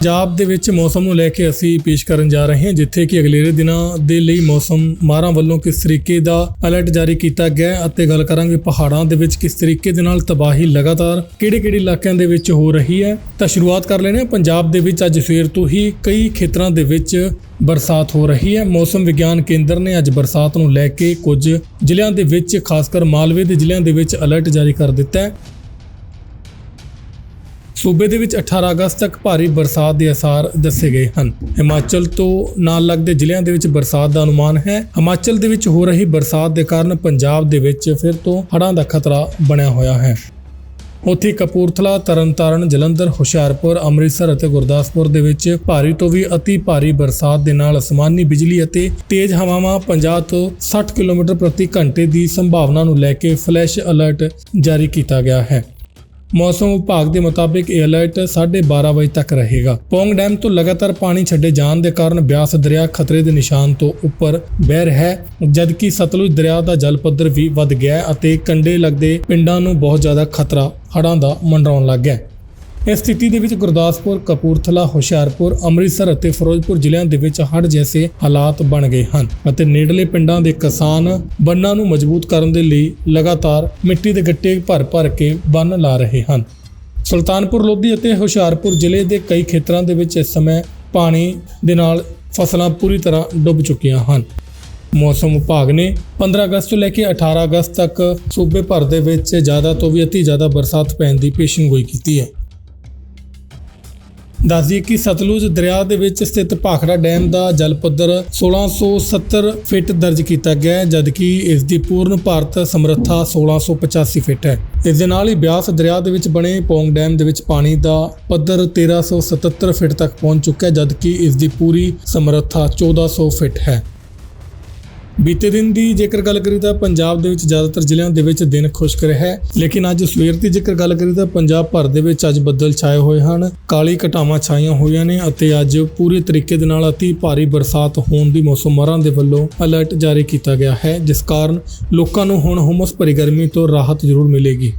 ਪੰਜਾਬ ਦੇ ਵਿੱਚ ਮੌਸਮ ਨੂੰ ਲੈ ਕੇ ਅਸੀਂ ਪੇਸ਼ ਕਰਨ ਜਾ ਰਹੇ ਹਾਂ, ਜਿੱਥੇ ਕਿ ਅਗਲੇਰੇ ਦਿਨਾਂ ਦੇ ਲਈ ਮੌਸਮ ਮਾਹਰਾਂ ਵੱਲੋਂ ਕਿਸ ਤਰੀਕੇ ਦਾ ਅਲਰਟ ਜਾਰੀ ਕੀਤਾ ਗਿਆ ਅਤੇ ਗੱਲ ਕਰਾਂਗੇ ਪਹਾੜਾਂ ਦੇ ਵਿੱਚ ਕਿਸ ਤਰੀਕੇ ਦੇ ਨਾਲ ਤਬਾਹੀ ਲਗਾਤਾਰ ਕਿਹੜੇ-ਕਿਹੜੇ ਇਲਾਕਿਆਂ ਦੇ ਵਿੱਚ ਹੋ ਰਹੀ ਹੈ। ਤਾਂ ਸ਼ੁਰੂਆਤ ਕਰ ਲੈਣੇ ਹਾਂ, ਪੰਜਾਬ ਦੇ ਵਿੱਚ ਅੱਜ ਸਵੇਰ ਤੋਂ ਹੀ ਕਈ ਖੇਤਰਾਂ ਦੇ ਵਿੱਚ ਬਰਸਾਤ ਹੋ ਰਹੀ ਹੈ। ਮੌਸਮ ਵਿਗਿਆਨ ਕੇਂਦਰ ਨੇ ਅੱਜ ਬਰਸਾਤ ਨੂੰ ਲੈ ਕੇ ਕੁਝ ਜ਼ਿਲ੍ਹਿਆਂ ਦੇ ਵਿੱਚ, ਖਾਸ ਕਰ ਮਾਲਵੇ ਦੇ ਜ਼ਿਲ੍ਹਿਆਂ ਦੇ ਵਿੱਚ ਅਲਰਟ ਜਾਰੀ ਕਰ ਦਿੱਤਾ ਹੈ। ਸੂਬੇ ਦੇ ਵਿੱਚ 18 ਅਗਸਤ ਤੱਕ ਭਾਰੀ ਬਰਸਾਤ ਦੇ ਅਸਾਰ ਦੱਸੇ ਗਏ ਹਨ। ਹਿਮਾਚਲ ਤੋਂ ਨਾਲ ਲੱਗਦੇ ਜ਼ਿਲ੍ਹਿਆਂ ਦੇ ਵਿੱਚ ਬਰਸਾਤ ਦਾ ਅਨੁਮਾਨ ਹੈ। ਹਿਮਾਚਲ ਦੇ ਵਿੱਚ ਹੋ ਰਹੀ ਬਰਸਾਤ ਦੇ ਕਾਰਨ ਪੰਜਾਬ ਦੇ ਵਿੱਚ ਫਿਰ ਤੋਂ ਹੜ੍ਹਾਂ ਦਾ ਖਤਰਾ ਬਣਿਆ ਹੋਇਆ ਹੈ। ਉੱਥੇ ਕਪੂਰਥਲਾ, ਤਰਨਤਾਰਨ, ਜਲੰਧਰ, ਹੁਸ਼ਿਆਰਪੁਰ, ਅੰਮ੍ਰਿਤਸਰ ਅਤੇ ਗੁਰਦਾਸਪੁਰ ਦੇ ਵਿੱਚ ਭਾਰੀ ਤੋਂ ਵੀ ਅਤੀ ਭਾਰੀ ਬਰਸਾਤ ਦੇ ਨਾਲ ਅਸਮਾਨੀ ਬਿਜਲੀ ਅਤੇ ਤੇਜ਼ ਹਵਾਵਾਂ 50 ਤੋਂ 60 ਕਿਲੋਮੀਟਰ ਪ੍ਰਤੀ ਘੰਟੇ ਦੀ ਸੰਭਾਵਨਾ ਨੂੰ ਲੈ ਕੇ ਫਲੈਸ਼ ਅਲਰਟ ਜਾਰੀ ਕੀਤਾ ਗਿਆ ਹੈ। ਮੌਸਮ ਵਿਭਾਗ ਦੇ ਮੁਤਾਬਿਕ ਇਹ ਅਲਰਟ 12:30 ਵਜੇ ਤੱਕ ਰਹੇਗਾ। ਪੌਂਗ ਡੈਮ ਤੋਂ ਲਗਾਤਾਰ ਪਾਣੀ ਛੱਡੇ ਜਾਣ ਦੇ ਕਾਰਨ ਬਿਆਸ ਦਰਿਆ ਖਤਰੇ ਦੇ ਨਿਸ਼ਾਨ ਤੋਂ ਉੱਪਰ ਵਹਿ ਰਿਹਾ ਹੈ, ਜਦਕਿ ਸਤਲੁਜ ਦਰਿਆ ਦਾ ਜਲ ਪੱਧਰ ਵੀ ਵੱਧ ਗਿਆ ਅਤੇ ਕੰਢੇ ਲੱਗਦੇ ਪਿੰਡਾਂ ਨੂੰ ਬਹੁਤ ਜ਼ਿਆਦਾ ਖਤਰਾ ਹੜ੍ਹਾਂ ਦਾ ਮੰਡਰਾਉਣ ਲੱਗ ਗਿਆ ਇਸ ਸਥਿਤੀ ਦੇ ਵਿੱਚ ਗੁਰਦਾਸਪੁਰ, ਕਪੂਰਥਲਾ, ਹੁਸ਼ਿਆਰਪੁਰ, ਅੰਮ੍ਰਿਤਸਰ ਅਤੇ ਫਿਰੋਜ਼ਪੁਰ ਜ਼ਿਲ੍ਹਿਆਂ ਦੇ ਵਿੱਚ ਹੜ੍ਹ ਜੈਸੇ ਹਾਲਾਤ ਬਣ ਗਏ ਹਨ ਅਤੇ ਨੇੜਲੇ ਪਿੰਡਾਂ ਦੇ ਕਿਸਾਨ ਬੰਨਾਂ ਨੂੰ ਮਜ਼ਬੂਤ ਕਰਨ ਦੇ ਲਈ ਲਗਾਤਾਰ ਮਿੱਟੀ ਦੇ ਗੱਟੇ ਭਰ-ਭਰ ਕੇ ਬੰਨ ਲਾ ਰਹੇ ਹਨ। ਸੁਲਤਾਨਪੁਰ, ਲੋਧੀ ਅਤੇ ਹੁਸ਼ਿਆਰਪੁਰ ਜ਼ਿਲ੍ਹੇ ਦੇ ਕਈ ਖੇਤਰਾਂ ਦੇ ਵਿੱਚ ਇਸ ਸਮੇਂ ਪਾਣੀ ਦੇ ਨਾਲ ਫਸਲਾਂ ਪੂਰੀ ਤਰ੍ਹਾਂ ਡੁੱਬ ਚੁੱਕੀਆਂ ਹਨ। ਮੌਸਮ ਵਿਭਾਗ ਨੇ 15 ਅਗਸਤ ਤੋਂ ਲੈ ਕੇ 18 ਅਗਸਤ ਤੱਕ ਸੂਬੇ ਭਰ ਦੇ ਵਿੱਚ ਜ਼ਿਆਦਾ ਤੋਂ ਵੀ ਅਤੀ ਜ਼ਿਆਦਾ ਬਰਸਾਤ ਪੈਣ ਦੀ ਪੇਸ਼ਨਗੋਈ ਕੀਤੀ ਹੈ। ਦੱਸ ਦਈਏ ਕਿ ਸਤਲੁਜ ਦਰਿਆ ਦੇ ਵਿੱਚ ਸਥਿਤ ਭਾਖੜਾ ਡੈਮ ਦਾ ਜਲ ਪੱਧਰ 1670 ਫਿਟ ਦਰਜ ਕੀਤਾ ਗਿਆ ਹੈ, ਜਦਕਿ ਇਸ ਦੀ ਪੂਰਨ ਭਾਰਤ ਸਮਰੱਥਾ 1685 ਫਿਟ ਹੈ। ਇਸ ਦੇ ਨਾਲ ਹੀ ਬਿਆਸ ਦਰਿਆ ਦੇ ਵਿੱਚ ਬਣੇ ਪੌਂਗ ਡੈਮ ਦੇ ਵਿੱਚ ਪਾਣੀ ਦਾ ਪੱਧਰ 1377 ਫਿਟ ਤੱਕ ਪਹੁੰਚ ਚੁੱਕਾ ਹੈ, ਜਦਕਿ ਇਸ ਦੀ ਪੂਰੀ ਸਮਰੱਥਾ 1400 ਫਿਟ ਹੈ। ਬੀਤੇ ਦਿਨ ਦੀ ਜੇਕਰ ਗੱਲ ਕਰੀ ਤਾਂ ਪੰਜਾਬ ਦੇ ਵਿੱਚ ਜ਼ਿਆਦਾਤਰ ਜ਼ਿਲ੍ਹਿਆਂ ਦੇ ਵਿੱਚ ਦਿਨ ਖੁਸ਼ਕ ਰਿਹਾ ਲੇਕਿਨ ਅੱਜ ਸਵੇਰ ਦੀ ਜੇਕਰ ਗੱਲ ਕਰੀ ਤਾਂ ਪੰਜਾਬ ਭਰ ਦੇ ਵਿੱਚ ਅੱਜ ਬੱਦਲ ਛਾਏ ਹੋਏ ਹਨ, ਕਾਲੀ ਘਟਾਵਾਂ ਛਾਈਆਂ ਹੋਈਆਂ ਨੇ ਅਤੇ ਅੱਜ ਪੂਰੇ ਤਰੀਕੇ ਦੇ ਨਾਲ ਅਤੀ ਭਾਰੀ ਬਰਸਾਤ ਹੋਣ ਦੀ ਮੌਸਮ ਦੇ ਵੱਲੋਂ ਅਲਰਟ ਜਾਰੀ ਕੀਤਾ ਗਿਆ ਹੈ, ਜਿਸ ਕਾਰਨ ਲੋਕਾਂ ਨੂੰ ਹੁਣ ਹੁਮਸ ਭਰੀ ਗਰਮੀ ਤੋਂ ਰਾਹਤ ਜ਼ਰੂਰ ਮਿਲੇਗੀ।